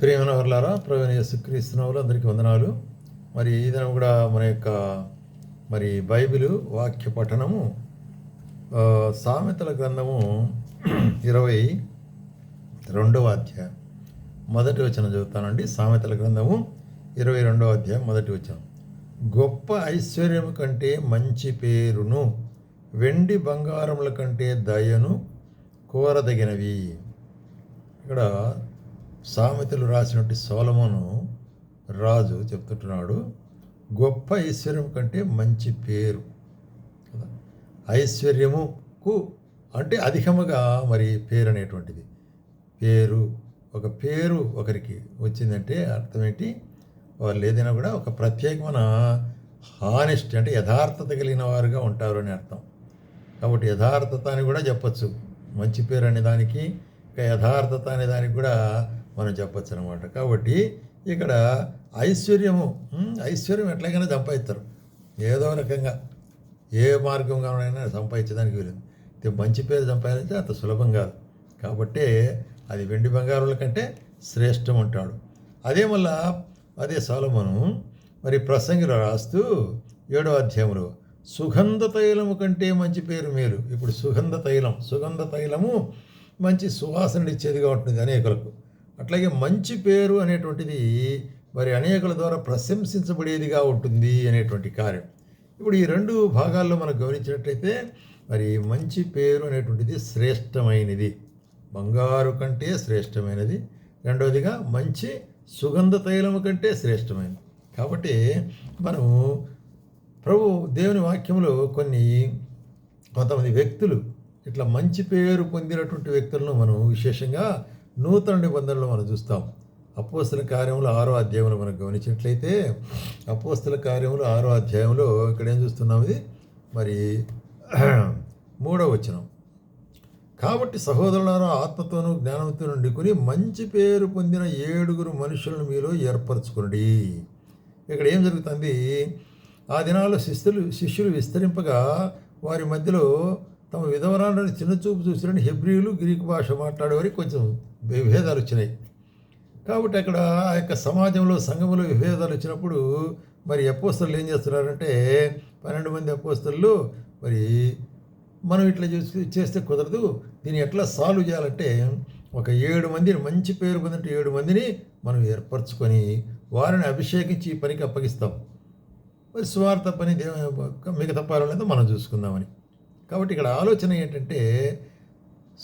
ప్రేమన వర్లారా ప్రవీణ యేసుక్రీస్తునవులు అందరికీ వందనాలు. మరి ఈ దినం కూడా మన యొక్క మరి బైబిల్ వాక్య పఠనము సామెతల గ్రంథము ఇరవై రెండవ అధ్యాయం. మొదటి వచనం చదువుతానండి. సామెతల గ్రంథము ఇరవై రెండవ అధ్యాయం మొదటి వచనం. గొప్ప ఐశ్వర్యం కంటే మంచి పేరును వెండి బంగారముల కంటే దయను కోరదగినవి. ఇక్కడ సామెతలు రాసినటువంటి సోలమును రాజు చెప్తుంటున్నాడు గొప్ప ఐశ్వర్యం కంటే మంచి పేరు కదా. ఐశ్వర్యముకు అంటే అధికముగా మరి పేరు అనేటువంటిది. పేరు ఒక పేరు ఒకరికి వచ్చిందంటే అర్థం ఏంటి? వాళ్ళు ఏదైనా కూడా ఒక ప్రత్యేకమైన హానెస్ట్ అంటే యథార్థత కలిగిన వారుగా ఉంటారు అని అర్థం. కాబట్టి యథార్థత అని కూడా చెప్పచ్చు. మంచి పేరు అనే దానికి ఇంకా యథార్థత అనే దానికి కూడా మనం చెప్పచ్చు అనమాట కాబట్టి ఇక్కడ ఐశ్వర్యము ఐశ్వర్యం ఎట్లాగైనా సంపాదిస్తారు. ఏదో రకంగా ఏ మార్గంగానైనా సంపాదించడానికి వీలుంది మంచి పేరు సంపాదించే అంత సులభం కాదు. కాబట్టే అది వెండి బంగారుల కంటే శ్రేష్టం అంటాడు. అదే మళ్ళా అదే సోలమను మరి ప్రసంగిలో రాస్తూ ఏడో అధ్యాయంలో సుగంధ తైలము కంటే మంచి పేరు మేలు. ఇప్పుడు సుగంధ తైలం సుగంధ తైలము మంచి సువాసన ఇచ్చేదిగా ఉంటుంది అనేకులకు. అట్లాగే మంచి పేరు అనేటువంటిది మరి అనేకుల ద్వారా ప్రశంసించబడేదిగా ఉంటుంది అనేటువంటి కార్యం. ఇప్పుడు ఈ రెండు భాగాల్లో మనం గమనించినట్లయితే మరి మంచి పేరు అనేటువంటిది శ్రేష్టమైనది. బంగారు కంటే శ్రేష్టమైనది. రెండవదిగా మంచి సుగంధ తైలము కంటే శ్రేష్టమైనది. కాబట్టి మనం ప్రభు దేవుని వాక్యంలో కొన్ని కొంతమంది వ్యక్తులు ఇట్లా మంచి పేరు పొందినటువంటి వ్యక్తులను మనం విశేషంగా నూతన నిబంధనలు మనం చూస్తాం. అపోస్తుల కార్యములు ఆరో అధ్యాయంలో మనం గమనించినట్లయితే అపోస్తుల కార్యములు ఆరో అధ్యాయంలో ఇక్కడ ఏం చూస్తున్నాం ఇది? మరి మూడో వచనం. కాబట్టి సహోదరులారా ఆత్మతోనూ జ్ఞానంతో నిండుకొని మంచి పేరు పొందిన ఏడుగురు మనుషులను మీలో ఏర్పరచుకుని ఇక్కడ ఏం జరుగుతుంది? ఆ దినాల్లో శిష్యులు శిష్యులు విస్తరింపగా వారి మధ్యలో తమ విధవరాలను చిన్నచూపు చూసినట్టు హెబ్రియులు గ్రీకు భాష మాట్లాడేవారికి కొంచెం విభేదాలు వచ్చినాయి. కాబట్టి అక్కడ ఆ యొక్క సమాజంలో సంఘంలో విభేదాలు వచ్చినప్పుడు మరి అపోస్తలు ఏం చేస్తున్నారంటే పన్నెండు మంది అపోస్తలు మరి మనం ఇట్లా చేస్తే కుదరదు. దీన్ని ఎట్లా సాల్వ్ చేయాలంటే ఒక ఏడు మందిని మంచి పేరు పొందినట్టు ఏడు మందిని మనం ఏర్పరచుకొని వారిని అభిషేకించి ఈ పనికి అప్పగిస్తాం. మరి స్వార్థ పని దేవ మిగతా పాలనతో మనం చూసుకుందామని. కాబట్టి ఇక్కడ ఆలోచన ఏంటంటే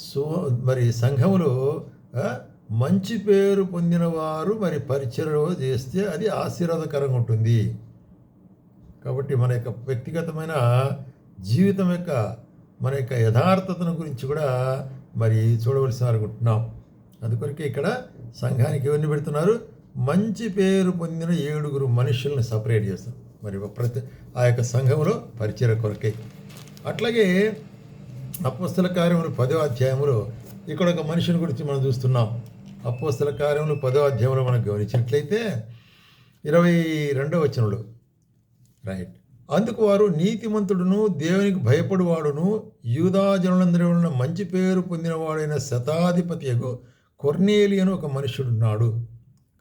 సో మరి సంఘములో మంచి పేరు పొందిన వారు మరి పరిచయం చేస్తే అది ఆశీర్వాదకరంగా ఉంటుంది. కాబట్టి మన యొక్క వ్యక్తిగతమైన జీవితం యొక్క మన యొక్క యథార్థతను గురించి కూడా మరి చూడవలసిన అనుకుంటున్నాం అందుకొరకే ఇక్కడ సంఘానికి ఎవరిని పెడుతున్నారు. మంచి పేరు పొందిన ఏడుగురు మనుషుల్ని సపరేట్ చేస్తారు మరి ప్రతి ఆ యొక్క సంఘంలో పరిచయ కొరకే. అట్లాగే అపోస్తల కార్యములు పదో అధ్యాయంలో ఇక్కడ ఒక మనిషిని గురించి మనం చూస్తున్నాం. అపోస్తల కార్యములు పదో అధ్యాయంలో మనం గమనించినట్లయితే ఇరవై రెండవ వచనంలో రైట్. అందుకు వారు నీతిమంతుడును దేవునికి భయపడువాడును యూదాజనులందరి వలన మంచి పేరు పొందినవాడైన శతాధిపతియగు కొర్నేలి అని ఒక మనుషుడున్నాడు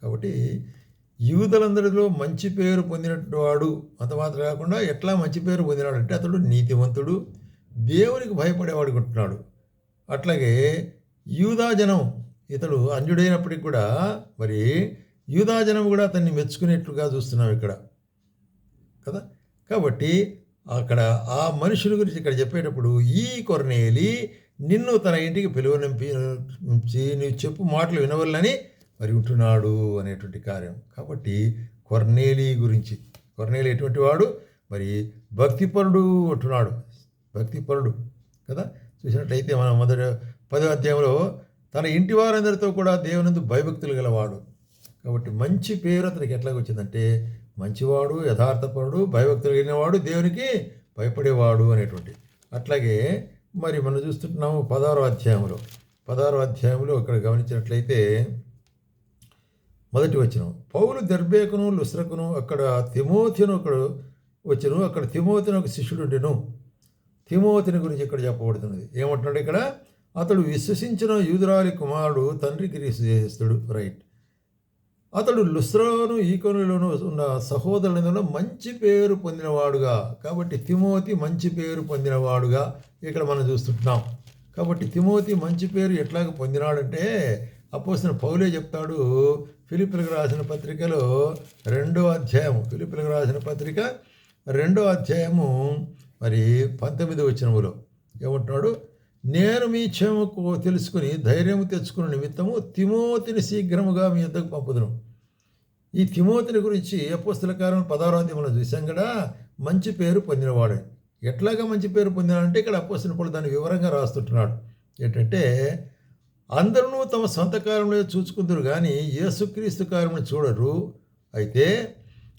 కాబట్టి యూదులందరిలో మంచి పేరు పొందినటువంటి వాడు అంత మాత్రం కాకుండా ఎట్లా మంచి పేరు పొందినాడు అంటే అతడు నీతివంతుడు దేవునికి భయపడేవాడు ఉంటున్నాడు అట్లాగే యూదాజనం ఇతడు అంజుడైనప్పటికి కూడా మరి యూదాజనం కూడా అతన్ని మెచ్చుకునేట్లుగా చూస్తున్నాం ఇక్కడ కదా కాబట్టి అక్కడ ఆ మనుషుల గురించి ఇక్కడ చెప్పేటప్పుడు ఈ కొరనేలి నిన్ను తన ఇంటికి పిలువనింపి నువ్వు నీవు చెప్పు మాటలు వినవల్లని మరి ఉంటున్నాడు అనేటువంటి కార్యం. కాబట్టి కొర్నేలి గురించి కొర్నేలి ఎటువంటి వాడు? మరి భక్తిపరుడు అంటున్నాడు. భక్తిపరుడు కదా? చూసినట్లయితే మనం మొదటి పదో అధ్యాయంలో తన ఇంటి వారందరితో కూడా దేవునందు భయభక్తులు గలవాడు. కాబట్టి మంచి పేరు అతనికి ఎట్లాగ వచ్చిందంటే మంచివాడు యథార్థపరుడు భయభక్తులు కలిగినవాడు దేవునికి భయపడేవాడు అనేటువంటి. అట్లాగే మరి మనం చూస్తుంటున్నాము పదహారో అధ్యాయంలో. పదహారో అధ్యాయంలో ఇక్కడ గమనించినట్లయితే మొదటి వచనం. పౌలు దర్బేకును లుస్రకును అక్కడ తిమోతిను అక్కడ వచ్చను. అక్కడ తిమోతిని ఒక శిష్యుడుండెను తిమోతిని గురించి ఇక్కడ చెప్పబడుతున్నది. ఏమంటున్నాడు ఇక్కడ? అతడు విశ్వసించిన యూదురాలి కుమారుడు తండ్రికి రీస్తుడు రైట్. అతడు లుస్రాను ఈకొనులోను ఉన్న సహోదరులందరిలో మంచి పేరు పొందినవాడుగా. కాబట్టి తిమోతి మంచి పేరు పొందినవాడుగా ఇక్కడ మనం చూస్తుంటున్నాం. కాబట్టి తిమోతి మంచి పేరు ఎట్లాగ పొందినాడంటే అపోసిన పౌలే చెప్తాడు ఫిలిపిలకు రాసిన పత్రికలో రెండో అధ్యాయము ఫిలిపిలకు రాసిన పత్రిక రెండో అధ్యాయము మరి పంతొమ్మిది వచనములో ఏమంటున్నాడు? నేను మీ క్షేమకు తెలుసుకుని ధైర్యము తెచ్చుకున్న నిమిత్తము తిమోతిని శీఘ్రముగా మీ యొద్దకు పంపుదును. ఈ తిమోతిని గురించి అపోస్తుల కారం పదారాధ్యములను చూసాం కదా మంచి పేరు పొందినవాడు. ఎట్లాగా మంచి పేరు పొందినాడంటే ఇక్కడ అపోస్తుల పలు దాన్ని వివరంగా రాస్తుంటున్నాడు. ఏంటంటే అందరూ తమ సొంత కాలంలో చూసుకుందరు కానీ యేసుక్రీస్తు కార్యమును చూడరు. అయితే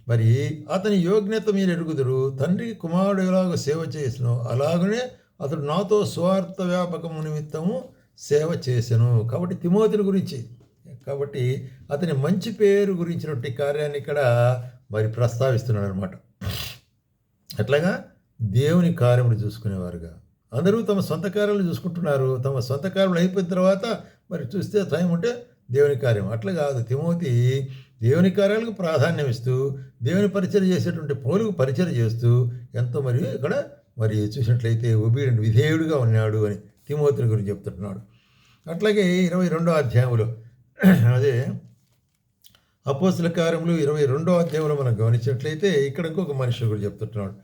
మరి అతని యోగ్యత మీరు ఎరుగుదురు. తండ్రి కుమారుడు ఎలాగ సేవ చేసిన అలాగనే అతడు నాతో స్వార్థ వ్యాపకము నిమిత్తము సేవ చేశాను కాబట్టి తిమోతిని గురించి కాబట్టి అతని మంచి పేరు గురించినటువంటి కార్యాన్ని ఇక్కడ మరి ప్రస్తావిస్తున్నాడు అనమాట ఎట్లాగా దేవుని కార్యములు చూసుకునేవారుగా. అందరూ తమ సొంత కార్యాలు చూసుకుంటున్నారు. తమ సొంత కార్యములు అయిపోయిన తర్వాత మరి చూస్తే టైం ఉంటే దేవుని కార్యం. అట్లా కాదు. తిమోతి దేవుని కార్యాలకు ప్రాధాన్యం ఇస్తూ దేవుని పరిచయం చేసేటువంటి పౌరులకు పరిచయం చేస్తూ ఎంతో మరి ఇక్కడ మరి చూసినట్లయితే ఒబీడెంట్ విధేయుడుగా ఉన్నాడు అని తిమోతిని గురించి చెప్తున్నాడు. అట్లాగే ఇరవై రెండో అధ్యాయంలో అదే అపోస్తుల కార్యములు ఇరవై రెండో అధ్యాయంలో మనం గమనించినట్లయితే ఇక్కడ ఇంకొక మనిషి గురించి చెప్తున్నాడు.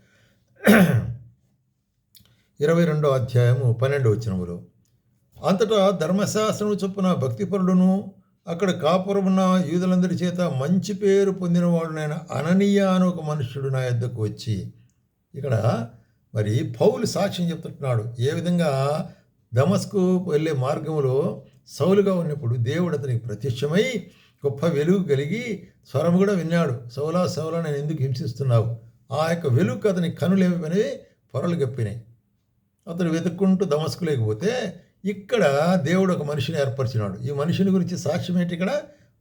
ఇరవై రెండో అధ్యాయము పన్నెండు వచనములో. అంతటా ధర్మశాస్త్రము చొప్పున భక్తిపరుడును అక్కడ కాపురమున్న యూదులందరి చేత మంచి పేరు పొందినవాడునైన అననీయ అని ఒక మనుష్యుడు నా యొద్దకు వచ్చి ఇక్కడ మరి పౌలు సాక్ష్యం చెప్తున్నాడు. ఏ విధంగా దమస్కు వెళ్ళే మార్గంలో సౌలుగా ఉన్నప్పుడు దేవుడు అతనికి ప్రత్యక్షమై గొప్ప వెలుగు కలిగి స్వరం కూడా విన్నాడు. సౌలా సౌలా నేను ఎందుకు హింసిస్తున్నావు? ఆ యొక్క వెలుగు అతని కనులేమనేవి పొరలు గప్పినాయి. అతను వెతుక్కుంటూ దమస్కు లేకపోతే ఇక్కడ దేవుడు ఒక మనిషిని ఏర్పరిచినాడు. ఈ మనిషిని గురించి సాక్ష్యం ఏంటి ఇక్కడ?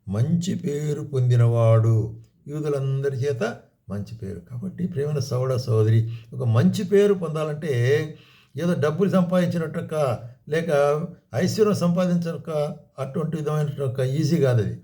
మంచి పేరు పొందినవాడు. యూదులందరి చేత మంచి పేరు. కాబట్టి ప్రేమైన సోడ సోదరి ఒక మంచి పేరు పొందాలంటే ఏదో డబ్బులు సంపాదించినట్టు లేక ఐశ్వర్యం సంపాదించక అటువంటి విధమైన ఈజీ కాదు అది.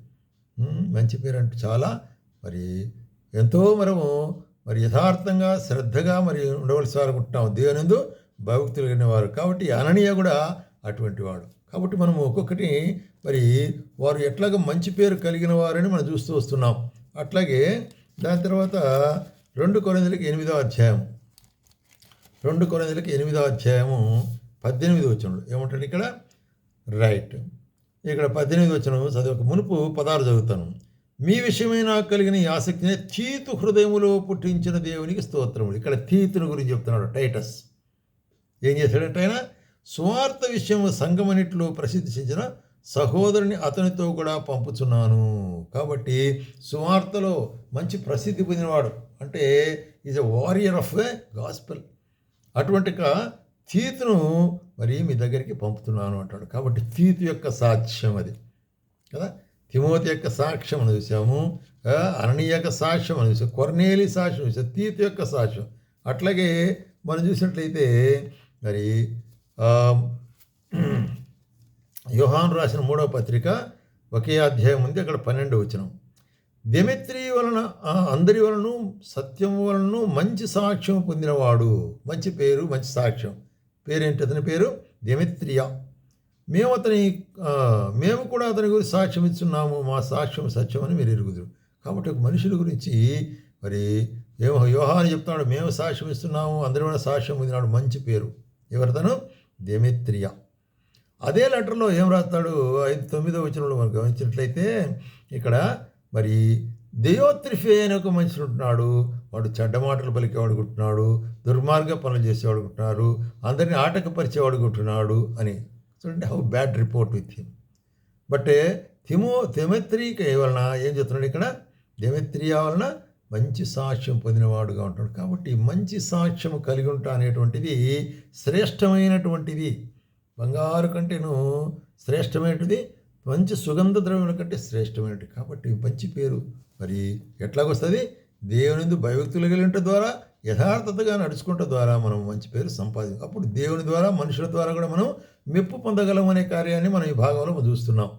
మంచి పేరు అంటే చాలా. మరి ఎంతో మనము మరి యథార్థంగా శ్రద్ధగా మరి ఉండవలసి అనుకుంటున్నాం దేవునిందు భక్తులు కలిగిన వారు కాబట్టి అననీయ కూడా అటువంటి వాడు. కాబట్టి మనము ఒక్కొక్కటి మరి వారు ఎట్లాగ మంచి పేరు కలిగిన వారని మనం చూస్తూ వస్తున్నాం. అట్లాగే దాని తర్వాత రెండు కొరందులకి ఎనిమిదో అధ్యాయం. రెండు కొరందులకి ఎనిమిదో అధ్యాయము పద్దెనిమిది వచ్చినప్పుడు ఏమంటాడు ఇక్కడ? రైట్. ఇక్కడ పద్దెనిమిది వచ్చిన చదివక మునుపు పదాలు చదువుతాను. మీ విషయమై నాకు కలిగిన ఈ ఆసక్తిని తీతు హృదయములో పుట్టించిన దేవునికి స్తోత్రములు. ఇక్కడ తీతుని గురించి చెప్తున్నాడు టైటస్. ఏం చేశాడంటే ఆయన స్వార్థ విషయము సంగమనిట్లో ప్రసిద్ధి చెందిన సహోదరుని అతనితో కూడా పంపుతున్నాను కాబట్టి సువార్తలో మంచి ప్రసిద్ధి పొందినవాడు అంటే is a warrior of a gospel. అటువంటి తీతును మరి మీ దగ్గరికి పంపుతున్నాను అంటాడు. కాబట్టి తీతు యొక్క సాక్ష్యం అది. కదా? తిమోతి యొక్క సాక్ష్యం అని చూసాము. ఆ, అననీయ యొక్క సాక్ష్యం అని చూసాం కొర్నేలి సాక్ష్యం చూసాం తీతు యొక్క సాక్ష్యం. అట్లాగే మనం చూసినట్లయితే మరి యోహాను రాసిన మూడో పత్రిక ఒకే అధ్యాయం ఉంది అక్కడ పన్నెండు వచ్చిన దిమిత్రి వలన అందరి వలన సత్యం వలన మంచి సాక్ష్యం పొందినవాడు. మంచి పేరు మంచి సాక్ష్యం. పేరేంటి అతని పేరు? దిమిత్రియ. మేము అతని మేము కూడా అతని గురించి సాక్ష్యం ఇస్తున్నాము మా సాక్ష్యం సత్యం అని మీరు ఎరుగుదురు. కాబట్టి మనుషుల గురించి మరి ఏమో వ్యూహాన్ని చెప్తున్నాడు మేము సాక్ష్యం ఇస్తున్నాము అందరి కూడా సాక్ష్యం పొందినాడు మంచి పేరు. ఎవరితను దెమెత్రియా. అదే లెటర్లో ఏం రాస్తాడు? ఐదు తొమ్మిదో వచనంలో మనం గమనించినట్లయితే ఇక్కడ మరి దయోత్రిఫే అనే ఒక మనిషి ఉంటున్నాడు. వాడు చెడ్డ మాటలు పలికేవాడు ఉంటున్నాడు. దుర్మార్గ పనులు చేసేవాడు ఉంటున్నాడు. అందరినీ ఆటకపరిచేవాడు ఉంటున్నాడు అని. చూడండి how bad report with him but తిమో తెమెత్రిక వలన ఏం చెప్తున్నాడు ఇక్కడ? దెమెత్రియా వలన మంచి సాక్ష్యం పొందినవాడుగా ఉంటాడు. కాబట్టి మంచి సాక్ష్యం కలిగి ఉంటా అనేటువంటిది శ్రేష్టమైనటువంటిది. బంగారు కంటేను శ్రేష్టమైనది మంచి సుగంధ ద్రవ్యం కంటే శ్రేష్టమైనది కాబట్టి మంచి పేరు మరి ఎట్లాగొస్తుంది? దేవునిందు భయభక్తులు కలిగిన ద్వారా యథార్థతగా నడుచుకుంట ద్వారా మనం మంచి పేరు సంపాది అప్పుడు దేవుని ద్వారా మనుషుల ద్వారా కూడా మనం మెప్పు పొందగలం అనే కార్యాన్ని మనం ఈ భాగంలో చూస్తున్నాం.